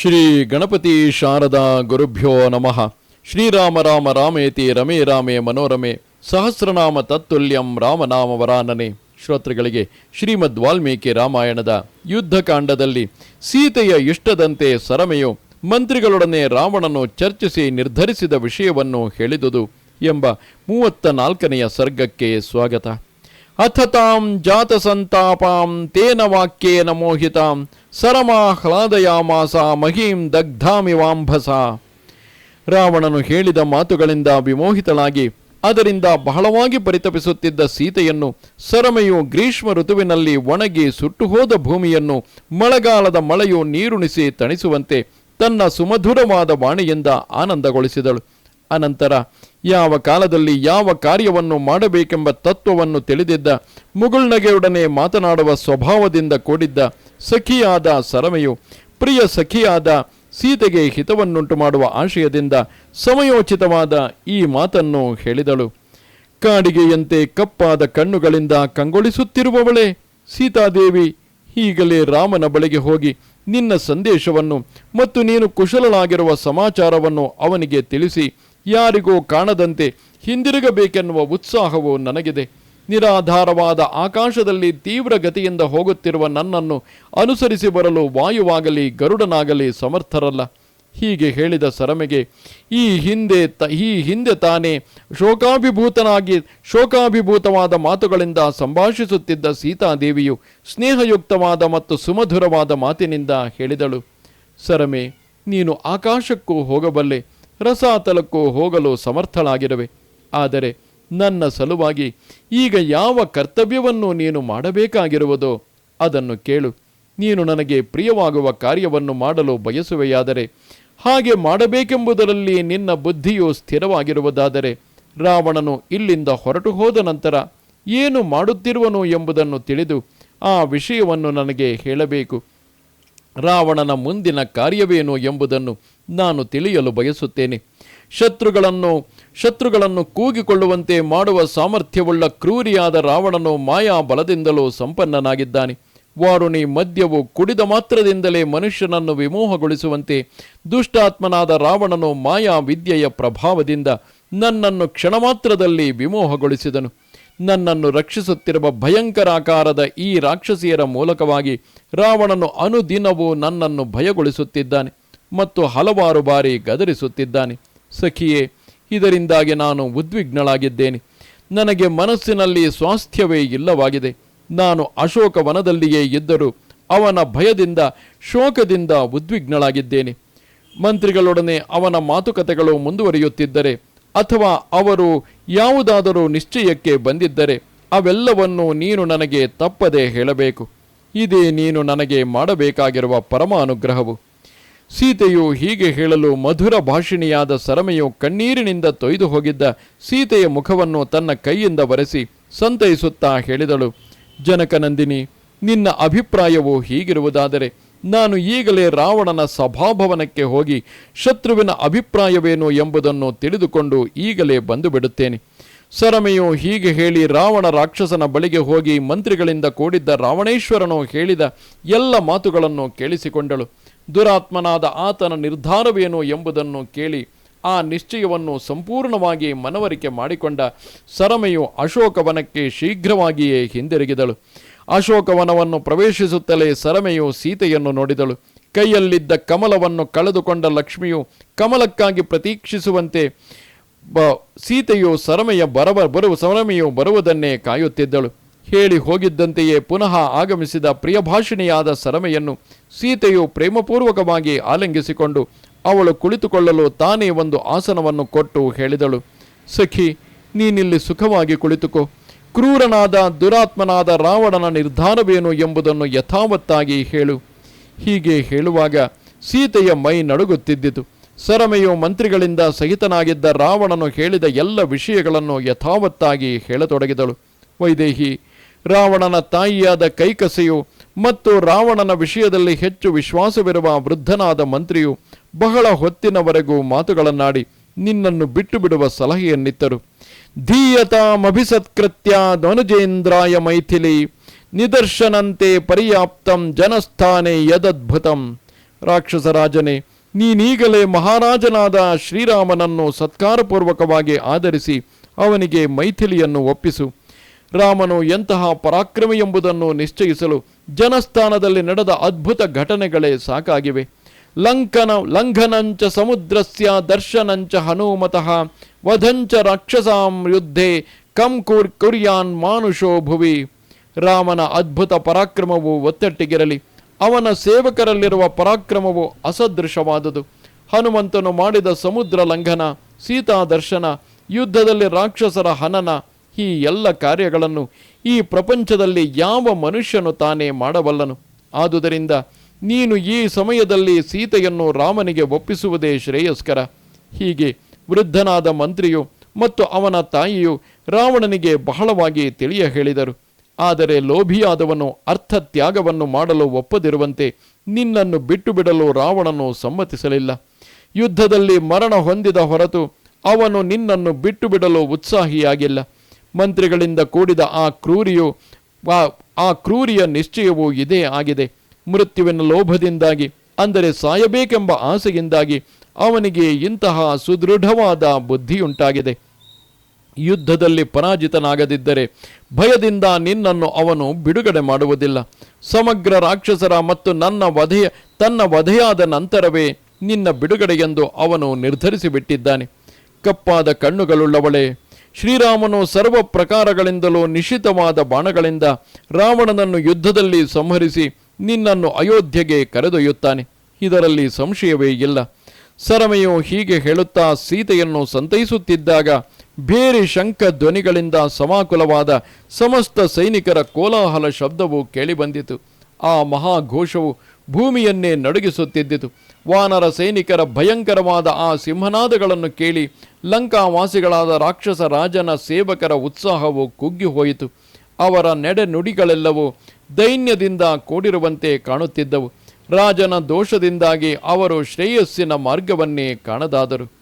ಶ್ರೀ ಗಣಪತಿ ಶಾರದಾ ಗುರುಭ್ಯೋ ನಮಃ. ಶ್ರೀರಾಮ ರಾಮ ರಾಮೇತಿ ರಮೇ ರಾಮೇ ಮನೋರಮೆ. ಸಹಸ್ರನಾಮ ತತ್ತುಲ್ಯಂ ರಾಮನಾಮ ವರಾನನೆ. ಶ್ರೋತೃಗಳಿಗೆ ಶ್ರೀಮದ್ ವಾಲ್ಮೀಕಿ ರಾಮಾಯಣದ ಯುದ್ಧಕಾಂಡದಲ್ಲಿ ಸೀತೆಯ ಇಷ್ಟದಂತೆ ಸರಮೆಯು ಮಂತ್ರಿಗಳೊಡನೆ ರಾವಣನು ಚರ್ಚಿಸಿ ನಿರ್ಧರಿಸಿದ ವಿಷಯವನ್ನು ಹೇಳಿದುದು ಎಂಬ ಮೂವತ್ತ ನಾಲ್ಕನೆಯ ಸರ್ಗಕ್ಕೆ ಸ್ವಾಗತ. ಅಥ ತಾಂ ಜಾತ ಸಂತಾಪಾಂ ತೇನ ವಾಕ್ಯೇನ ಮೋಹಿತಾಂ ಸರಮಾಹ್ಲಾದಯಾಮಾಸ ಮಹೀಂ ದಗ್ಧಾಮಿವಾಂಭಸ ರಾವಣನು ಹೇಳಿದ ಮಾತುಗಳಿಂದ ವಿಮೋಹಿತಳಾಗಿ, ಅದರಿಂದ ಬಹಳವಾಗಿ ಪರಿತಪಿಸುತ್ತಿದ್ದ ಸೀತೆಯನ್ನು ಸರಮೆಯು ಗ್ರೀಷ್ಮ ಋತುವಿನಲ್ಲಿ ಒಣಗಿ ಸುಟ್ಟು ಹೋದ ಭೂಮಿಯನ್ನು ಮಳೆಗಾಲದ ಮಳೆಯು ನೀರುಣಿಸಿ ತಣಿಸುವಂತೆ ತನ್ನ ಸುಮಧುರವಾದ ವಾಣಿಯಿಂದ ಆನಂದಗೊಳಿಸಿದಳು. ಅನಂತರ, ಯಾವ ಕಾಲದಲ್ಲಿ ಯಾವ ಕಾರ್ಯವನ್ನು ಮಾಡಬೇಕೆಂಬ ತತ್ವವನ್ನು ತಿಳಿದಿದ್ದ ಮುಗುಳ್ನಗೆಯೊಡನೆ ಮಾತನಾಡುವ ಸ್ವಭಾವದಿಂದ ಕೂಡಿದ್ದ ಸಖಿಯಾದ ಸರಮೆಯು, ಪ್ರಿಯ ಸಖಿಯಾದ ಸೀತೆಗೆ ಹಿತವನ್ನುಂಟು ಮಾಡುವ ಆಶಯದಿಂದ ಸಮಯೋಚಿತವಾದ ಈ ಮಾತನ್ನು ಹೇಳಿದಳು. ಕಾಡಿಗೆಯಂತೆ ಕಪ್ಪಾದ ಕಣ್ಣುಗಳಿಂದ ಕಂಗೊಳಿಸುತ್ತಿರುವವಳೇ, ಸೀತಾದೇವಿ, ಈಗಲೇ ರಾಮನ ಬಳಿಗೆ ಹೋಗಿ ನಿನ್ನ ಸಂದೇಶವನ್ನು ಮತ್ತು ನೀನು ಕುಶಲನಾಗಿರುವ ಸಮಾಚಾರವನ್ನು ಅವನಿಗೆ ತಿಳಿಸಿ ಯಾರಿಗೂ ಕಾಣದಂತೆ ಹಿಂದಿರುಗಬೇಕೆನ್ನುವ ಉತ್ಸಾಹವು ನನಗಿದೆ. ನಿರಾಧಾರವಾದ ಆಕಾಶದಲ್ಲಿ ತೀವ್ರ ಗತಿಯಿಂದ ಹೋಗುತ್ತಿರುವ ನನ್ನನ್ನು ಅನುಸರಿಸಿ ಬರಲು ವಾಯುವಾಗಲಿ ಗರುಡನಾಗಲಿ ಸಮರ್ಥರಲ್ಲ. ಹೀಗೆ ಹೇಳಿದ ಸರಮೆಗೆ, ಈ ಹಿಂದೆ ತ, ಈ ಹಿಂದೆ ತಾನೇ ಶೋಕಾಭಿಭೂತನಾಗಿ, ಶೋಕಾಭಿಭೂತವಾದ ಮಾತುಗಳಿಂದ ಸಂಭಾಷಿಸುತ್ತಿದ್ದ ಸೀತಾದೇವಿಯು ಸ್ನೇಹಯುಕ್ತವಾದ ಮತ್ತು ಸುಮಧುರವಾದ ಮಾತಿನಿಂದ ಹೇಳಿದಳು. ಸರಮೆ, ನೀನು ಆಕಾಶಕ್ಕೂ ಹೋಗಬಲ್ಲೆ. ರಸಾತಲಕ್ಕೂ ಹೋಗಲು ಸಮರ್ಥಳಾಗಿರುವೆ. ಆದರೆ ನನ್ನ ಸಲುವಾಗಿ ಈಗ ಯಾವ ಕರ್ತವ್ಯವನ್ನು ನೀನು ಮಾಡಬೇಕಾಗಿರುವುದೋ? ಅದನ್ನು ಕೇಳು. ನೀನು ನನಗೆ ಪ್ರಿಯವಾಗುವ ಕಾರ್ಯವನ್ನು ಮಾಡಲು ಬಯಸುವೆಯಾದರೆ ಹಾಗೆ ಮಾಡಬೇಕೆಂಬುದರಲ್ಲಿ ನಿನ್ನ ಬುದ್ಧಿಯು ಸ್ಥಿರವಾಗಿರುವುದಾದರೆ ರಾವಣನು ಇಲ್ಲಿಂದ ಹೊರಟು ಹೋದ ನಂತರ ಏನು ಮಾಡುತ್ತಿರುವನು ಎಂಬುದನ್ನು ತಿಳಿದು ಆ ವಿಷಯವನ್ನು ನನಗೆ ಹೇಳಬೇಕು. ರಾವಣನ ಮುಂದಿನ ಕಾರ್ಯವೇನು ಎಂಬುದನ್ನು ನಾನು ತಿಳಿಯಲು ಬಯಸುತ್ತೇನೆ. ಶತ್ರುಗಳನ್ನು ಶತ್ರುಗಳನ್ನು ಕೂಗಿಕೊಳ್ಳುವಂತೆ ಮಾಡುವ ಸಾಮರ್ಥ್ಯವುಳ್ಳ ಕ್ರೂರಿಯಾದ ರಾವಣನು ಮಾಯಾ ಬಲದಿಂದಲೂ ಸಂಪನ್ನನಾಗಿದ್ದಾನೆ. ವಾರುಣಿ ಮದ್ಯವು ಕುಡಿದ ಮಾತ್ರದಿಂದಲೇ ಮನುಷ್ಯನನ್ನು ವಿಮೋಹಗೊಳಿಸುವಂತೆ ದುಷ್ಟಾತ್ಮನಾದ ರಾವಣನು ಮಾಯಾ ವಿದ್ಯೆಯ ಪ್ರಭಾವದಿಂದ ನನ್ನನ್ನು ಕ್ಷಣಮಾತ್ರದಲ್ಲಿ ವಿಮೋಹಗೊಳಿಸಿದನು. ನನ್ನನ್ನು ರಕ್ಷಿಸುತ್ತಿರುವ ಭಯಂಕರಾಕಾರದ ಈ ರಾಕ್ಷಸಿಯರ ಮೂಲಕವಾಗಿ ರಾವಣನು ಅನುದಿನವೂ ನನ್ನನ್ನು ಭಯಗೊಳಿಸುತ್ತಿದ್ದಾನೆ. ಮತ್ತು ಹಲವಾರು ಬಾರಿ ಗದರಿಸುತ್ತಿದ್ದಾನೆ. ಸಖಿಯೇ, ಇದರಿಂದಾಗಿ ನಾನು ಉದ್ವಿಗ್ನಳಾಗಿದ್ದೇನೆ. ನನಗೆ ಮನಸ್ಸಿನಲ್ಲಿ ಸ್ವಾಸ್ಥ್ಯವೇ ಇಲ್ಲವಾಗಿದೆ. ನಾನು ಅಶೋಕ ವನದಲ್ಲಿಯೇ ಇದ್ದರೂ ಅವನ ಭಯದಿಂದ, ಶೋಕದಿಂದ ಉದ್ವಿಗ್ನಳಾಗಿದ್ದೇನೆ. ಮಂತ್ರಿಗಳೊಡನೆ ಅವನ ಮಾತುಕತೆಗಳು ಮುಂದುವರಿಯುತ್ತಿದ್ದರೆ, ಅಥವಾ ಅವರು ಯಾವುದಾದರೂ ನಿಶ್ಚಯಕ್ಕೆ ಬಂದಿದ್ದರೆ, ಅವೆಲ್ಲವನ್ನು ನೀನು ನನಗೆ ತಪ್ಪದೆ ಹೇಳಬೇಕು. ಇದೇ ನೀನು ನನಗೆ ಮಾಡಬೇಕಾಗಿರುವ ಪರಮ ಅನುಗ್ರಹವು ಸೀತೆಯು ಹೀಗೆ ಹೇಳಲು ಮಧುರ ಭಾಷಿಣಿಯಾದ ಸರಮೆಯು ಕಣ್ಣೀರಿನಿಂದ ತೊಯ್ದು ಹೋಗಿದ್ದ ಸೀತೆಯ ಮುಖವನ್ನು ತನ್ನ ಕೈಯಿಂದ ಬರೆಸಿ ಸಂತೈಸುತ್ತಾ ಹೇಳಿದಳು ಜನಕನಂದಿನಿ ನಿನ್ನ ಅಭಿಪ್ರಾಯವು ಹೀಗಿರುವುದಾದರೆ ನಾನು ಈಗಲೇ ರಾವಣನ ಸಭಾಭವನಕ್ಕೆ ಹೋಗಿ ಶತ್ರುವಿನ ಅಭಿಪ್ರಾಯವೇನು ಎಂಬುದನ್ನು ತಿಳಿದುಕೊಂಡು ಈಗಲೇ ಬಂದು ಬಿಡುತ್ತೇನೆ. ಸರಮೆಯು ಹೀಗೆ ಹೇಳಿ ರಾವಣ ರಾಕ್ಷಸನ ಬಳಿಗೆ ಹೋಗಿ ಮಂತ್ರಿಗಳಿಂದ ಕೂಡಿದ್ದ ರಾವಣೇಶ್ವರನು ಹೇಳಿದ ಎಲ್ಲ ಮಾತುಗಳನ್ನು ಕೇಳಿಸಿಕೊಂಡಳು. ದುರಾತ್ಮನಾದ ಆತನ ನಿರ್ಧಾರವೇನು ಎಂಬುದನ್ನು ಕೇಳಿ ಆ ನಿಶ್ಚಯವನ್ನು ಸಂಪೂರ್ಣವಾಗಿ ಮನವರಿಕೆ ಮಾಡಿಕೊಂಡ ಸರಮೆಯು ಅಶೋಕವನಕ್ಕೆ ಶೀಘ್ರವಾಗಿಯೇ ಹಿಂದಿರುಗಿದಳು. ಅಶೋಕವನವನ್ನು ಪ್ರವೇಶಿಸುತ್ತಲೇ ಸರಮೆಯು ಸೀತೆಯನ್ನು ನೋಡಿದಳು. ಕೈಯಲ್ಲಿದ್ದ ಕಮಲವನ್ನು ಕಳೆದುಕೊಂಡ ಲಕ್ಷ್ಮಿಯು ಕಮಲಕ್ಕಾಗಿ ಪ್ರತೀಕ್ಷಿಸುವಂತೆ ಬ, ಸೀತೆಯು ಸರಮೆಯ ಬರವ, ಬರುವ, ಸರಮೆಯು ಬರುವುದನ್ನೇ ಕಾಯುತ್ತಿದ್ದಳು. ಹೇಳಿ ಹೋಗಿದ್ದಂತೆಯೇ ಪುನಃ ಆಗಮಿಸಿದ ಪ್ರಿಯಭಾಷಿಣಿಯಾದ ಸರಮೆಯನ್ನು ಸೀತೆಯು ಪ್ರೇಮಪೂರ್ವಕವಾಗಿ ಆಲಿಂಗಿಸಿಕೊಂಡು ಅವಳು ಕುಳಿತುಕೊಳ್ಳಲು ತಾನೇ ಒಂದು ಆಸನವನ್ನು ಕೊಟ್ಟು ಹೇಳಿದಳು. ಸಖಿ, ನೀನಿಲ್ಲಿ ಸುಖವಾಗಿ ಕುಳಿತುಕೋ. ಕ್ರೂರನಾದ, ದುರಾತ್ಮನಾದ ರಾವಣನ ನಿರ್ಧಾರವೇನು ಎಂಬುದನ್ನು ಯಥಾವತ್ತಾಗಿ ಹೇಳು. ಹೀಗೆ ಹೇಳುವಾಗ ಸೀತೆಯ ಮೈ ನಡುಗುತ್ತಿದ್ದಿತು. ಸರಮೆಯು ಮಂತ್ರಿಗಳಿಂದ ಸಹಿತನಾಗಿದ್ದ ರಾವಣನು ಹೇಳಿದ ಎಲ್ಲ ವಿಷಯಗಳನ್ನು ಯಥಾವತ್ತಾಗಿ ಹೇಳತೊಡಗಿದಳು. ವೈದೇಹಿ, ರಾವಣನ ತಾಯಿಯಾದ ಕೈಕಸೆಯು ಮತ್ತು ರಾವಣನ ವಿಷಯದಲ್ಲಿ ಹೆಚ್ಚು ವಿಶ್ವಾಸವಿರುವ ವೃದ್ಧನಾದ ಮಂತ್ರಿಯು ಬಹಳ ಹೊತ್ತಿನವರೆಗೂ ಮಾತುಗಳನ್ನಾಡಿ ನಿನ್ನನ್ನು ಬಿಟ್ಟು ಬಿಡುವ ಸಲಹೆಯನ್ನಿತ್ತರು. ಧೀಯತಾಮಭಿಸತ್ಕೃತ್ಯ ಧನುಜೇಂದ್ರಾಯ ಮೈಥಿಲಿ, ನಿದರ್ಶನಂತೆ ಪರ್ಯಾಪ್ತಂ ಜನಸ್ಥಾನೆ ಯದದ್ಭುತಂ. ರಾಕ್ಷಸರಾಜನೇ, ನೀನೀಗಲೇ ಮಹಾರಾಜನಾದ ಶ್ರೀರಾಮನನ್ನು ಸತ್ಕಾರಪೂರ್ವಕವಾಗಿ ಆಧರಿಸಿ ಅವನಿಗೆ ಮೈಥಿಲಿಯನ್ನು ಒಪ್ಪಿಸು. ರಾಮನು ಎಂತಹ ಪರಾಕ್ರಮಿ ಎಂಬುದನ್ನು ನಿಶ್ಚಯಿಸಲು ಜನಸ್ಥಾನದಲ್ಲಿ ನಡೆದ ಅದ್ಭುತ ಘಟನೆಗಳೇ ಸಾಕಾಗಿವೆ. ಲಂಕನ ಲಂಘನಂಚ ಸಮುದ್ರಸ್ಯ ದರ್ಶನಂಚ ಹನುಮತಃ ವಧಂಚ ರಾಕ್ಷಸಾಂ ಯುದ್ಧೆ ಕಂ ಕುರ್ ಕುರ್ಯಾನ್ ಮಾನುಷೋ ಭುವಿ. ರಾಮನ ಅದ್ಭುತ ಪರಾಕ್ರಮವು ಒತ್ತಟ್ಟಿಗಿರಲಿ. ಅವನ ಸೇವಕರಲ್ಲಿರುವ ಪರಾಕ್ರಮವು ಅಸದೃಶವಾದುದು. ಹನುಮಂತನು ಮಾಡಿದ ಸಮುದ್ರ ಲಂಘನ, ಸೀತಾ ದರ್ಶನ, ಯುದ್ಧದಲ್ಲಿ ರಾಕ್ಷಸರ ಹನನ ಈ ಎಲ್ಲ ಕಾರ್ಯಗಳನ್ನು ಈ ಪ್ರಪಂಚದಲ್ಲಿ ಯಾವ ಮನುಷ್ಯನು ತಾನೇ ಮಾಡಬಲ್ಲನು? ಆದುದರಿಂದ ನೀನು ಈ ಸಮಯದಲ್ಲಿ ಸೀತೆಯನ್ನು ರಾಮನಿಗೆ ಒಪ್ಪಿಸುವುದೇ ಶ್ರೇಯಸ್ಕರ. ಹೀಗೆ ವೃದ್ಧನಾದ ಮಂತ್ರಿಯು ಮತ್ತು ಅವನ ತಾಯಿಯು ರಾವಣನಿಗೆ ಬಹಳವಾಗಿ ತಿಳಿಯ ಹೇಳಿದರು. ಆದರೆ ಲೋಭಿಯಾದವನು ಅರ್ಥ ತ್ಯಾಗವನ್ನು ಮಾಡಲು ಒಪ್ಪದಿರುವಂತೆ ನಿನ್ನನ್ನು ಬಿಟ್ಟು ಬಿಡಲು ರಾವಣನು ಸಮ್ಮತಿಸಲಿಲ್ಲ. ಯುದ್ಧದಲ್ಲಿ ಮರಣ ಹೊಂದಿದ ಹೊರತು ಅವನು ನಿನ್ನನ್ನು ಬಿಟ್ಟು ಬಿಡಲು ಉತ್ಸಾಹಿಯಾಗಿಲ್ಲ. ಮಂತ್ರಿಗಳಿಂದ ಕೂಡಿದ ಆ ಕ್ರೂರಿಯು, ಆ- ಕ್ರೂರಿಯ ನಿಶ್ಚಯವೂ ಇದೇ ಆಗಿದೆ. ಮೃತ್ಯುವಿನ ಲೋಭದಿಂದಾಗಿ, ಅಂದರೆ ಸಾಯಬೇಕೆಂಬ ಆಸೆಯಿಂದಾಗಿ ಅವನಿಗೆ ಇಂತಹ ಸುದೃಢವಾದ ಬುದ್ಧಿಯುಂಟಾಗಿದೆ. ಯುದ್ಧದಲ್ಲಿ ಪರಾಜಿತನಾಗದಿದ್ದರೆ ಭಯದಿಂದ ನಿನ್ನನ್ನು ಅವನು ಬಿಡುಗಡೆ ಮಾಡುವುದಿಲ್ಲ. ಸಮಗ್ರ ರಾಕ್ಷಸರ ಮತ್ತು ನನ್ನ ವಧೆಯ, ತನ್ನ ವಧೆಯಾದ ನಂತರವೇ ನಿನ್ನ ಬಿಡುಗಡೆಯೆಂದು ಅವನು ನಿರ್ಧರಿಸಿಬಿಟ್ಟಿದ್ದಾನೆ. ಕಪ್ಪಾದ ಕಣ್ಣುಗಳುಳ್ಳವಳೆ ಶ್ರೀರಾಮನು ಸರ್ವ ಪ್ರಕಾರಗಳಿಂದಲೂ ನಿಶಿತವಾದ ಬಾಣಗಳಿಂದ ರಾವಣನನ್ನು ಯುದ್ಧದಲ್ಲಿ ಸಂಹರಿಸಿ ನಿನ್ನನ್ನು ಅಯೋಧ್ಯೆಗೆ ಕರೆದೊಯ್ಯುತ್ತಾನೆ. ಇದರಲ್ಲಿ ಸಂಶಯವೇ ಇಲ್ಲ. ಸರಮೆಯು ಹೀಗೆ ಹೇಳುತ್ತಾ ಸೀತೆಯನ್ನು ಸಂತೈಸುತ್ತಿದ್ದಾಗ ಬೇರೆ ಶಂಖ ಧ್ವನಿಗಳಿಂದ ಸಮಾಕುಲವಾದ ಸಮಸ್ತ ಸೈನಿಕರ ಕೋಲಾಹಲ ಶಬ್ದವು ಕೇಳಿಬಂದಿತು. ಆ ಮಹಾಘೋಷವು ಭೂಮಿಯನ್ನೇ ನಡುಗಿಸುತ್ತಿದ್ದಿತು. ವಾನರ ಸೈನಿಕರ ಭಯಂಕರವಾದ ಆ ಸಿಂಹನಾದಗಳನ್ನು ಕೇಳಿ ಲಂಕಾವಾಸಿಗಳಾದ ರಾಕ್ಷಸ ರಾಜನ ಸೇವಕರ ಉತ್ಸಾಹವು ಕುಗ್ಗಿ ಹೋಯಿತು ಅವರ ನೆಡನುಡಿಗಳೆಲ್ಲವೂ ದೈನ್ಯದಿಂದ ಕೂಡಿರುವಂತೆ ಕಾಣುತ್ತಿದ್ದವು. ರಾಜನ ದೋಷದಿಂದಾಗಿ ಅವರು ಶ್ರೇಯಸ್ಸಿನ ಮಾರ್ಗವನ್ನೇ ಕಾಣದಾದರು.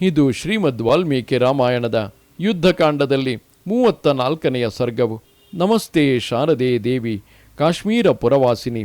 ಇದು ಶ್ರೀಮದ್ ವಾಲ್ಮೀಕಿ ರಾಮಾಯಣದ ಯುದ್ಧಕಾಂಡದಲ್ಲಿ ಮೂವತ್ತ ನಾಲ್ಕನೆಯ ಸರ್ಗವು. ನಮಸ್ತೆ ಶಾರದೆ ದೇವಿ, ಕಾಶ್ಮೀರ ಪುರವಾಸಿನಿ.